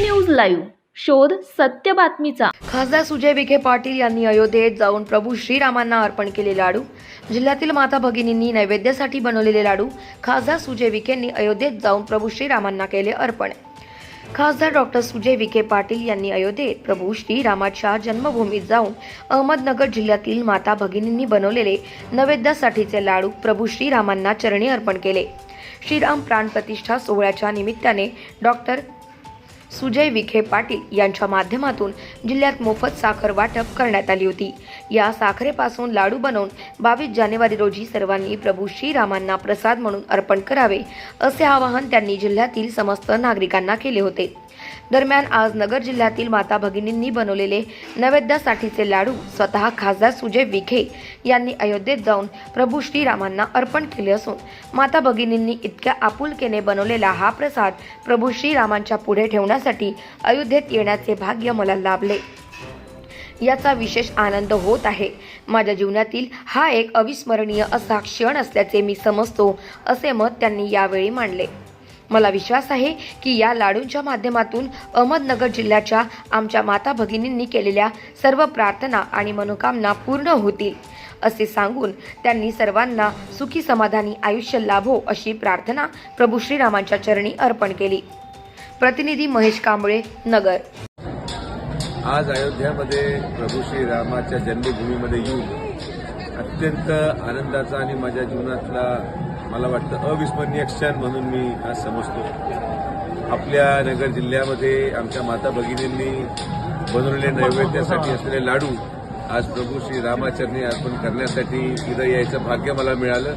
News live. शोध सत्य बातमीचा. खासदार सुजय विखे पाटील यांनी अयोध्येत जाऊन प्रभू श्रीरामांना अर्पण केले लाडू. जिल्ह्यातील माता भगिनींनी नैवेद्यासाठी बनवलेले लाडू. खासदार सुजय विखेंनी अयोध्येत जाऊन प्रभू श्रीरामांना केले अर्पण. खासदार डॉक्टर सुजय विखे पाटील यांनी अयोध्येत प्रभू श्रीरामाच्या जन्मभूमीत जाऊन अहमदनगर जिल्ह्यातील माता भगिनींनी बनवलेले नैवेद्यासाठीचे लाडू प्रभू श्रीरामांना चरणी अर्पण केले. श्रीराम प्राणप्रतिष्ठा सोहळ्याच्या निमित्ताने डॉक्टर सुजय विखे पाटील यांच्या माध्यमातून जिल्ह्यात मोफत साखर वाटप करण्यात आली होती. या साखरेपासून लाडू बनवून बावीस जानेवारी रोजी सर्वांनी प्रभू श्रीरामांना प्रसाद म्हणून अर्पण करावे असे आवाहन त्यांनी जिल्ह्यातील समस्त नागरिकांना केले होते. दरम्यान आज नगर जिल्ह्यातील माता भगिनींनी बनवलेले नैवेद्यासाठीचे लाडू स्वतः खासदार सुजय विखे यांनी अयोध्येत जाऊन प्रभू श्रीरामांना अर्पण केले असून माता भगिनींनी इतक्या आपुलकेने बनवलेला हा प्रसाद प्रभू श्रीरामांच्या पुढे ठेवण्यासाठी अयोध्येत येण्याचे भाग्य मला लाभले. याचा विशेष आनंद होत आहे. माझ्या जीवनातील हा एक अविस्मरणीय असा क्षण असल्याचे मी समजतो असे मत त्यांनी यावेळी मांडले. मला विश्वास आहे की या लाडूंच्या माध्यमातून अहमदनगर जिल्ह्याच्या आमच्या माता भगिनींनी केलेल्या सर्व प्रार्थना आणि मनोकामना पूर्ण होतील असे सांगून त्यांनी सर्वांना सुखी समाधानी आयुष्य लाभो अशी प्रार्थना प्रभू श्रीरामांच्या चरणी अर्पण केली. प्रतिनिधी महेश कांबळे नगर. आज अयोध्यामध्ये प्रभू श्रीरामाच्या जन्मभूमीमध्ये येऊन अत्यंत आनंदाचा आणि माझ्या जीवनातला मला वाटतं अविस्मरणीय क्षण म्हणून मी आज समजतो. आपल्या नगर जिल्ह्यामध्ये आमच्या माता भगिनींनी बनवलेले नैवेद्यासाठी असलेले लाडू आज प्रभू श्री रामाचरणी अर्पण करण्यासाठी इथं यायचं भाग्य मला मिळालं.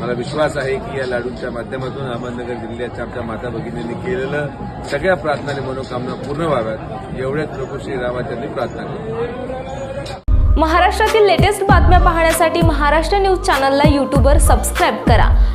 मला विश्वास आहे की या लाडूंच्या माध्यमातून अहमदनगर जिल्ह्याच्या आमच्या माता भगिनींनी केलेलं सगळ्या प्रार्थनाने मनोकामना पूर्ण व्हाव्यात. एवढ्याच प्रभू श्री रामाचरणी प्रार्थना केली महाराष्ट्रातील लेटेस्ट बातम्या पाहण्यासाठी महाराष्ट्र न्यूज चॅनलला यूट्यूबवर सबस्क्राईब करा.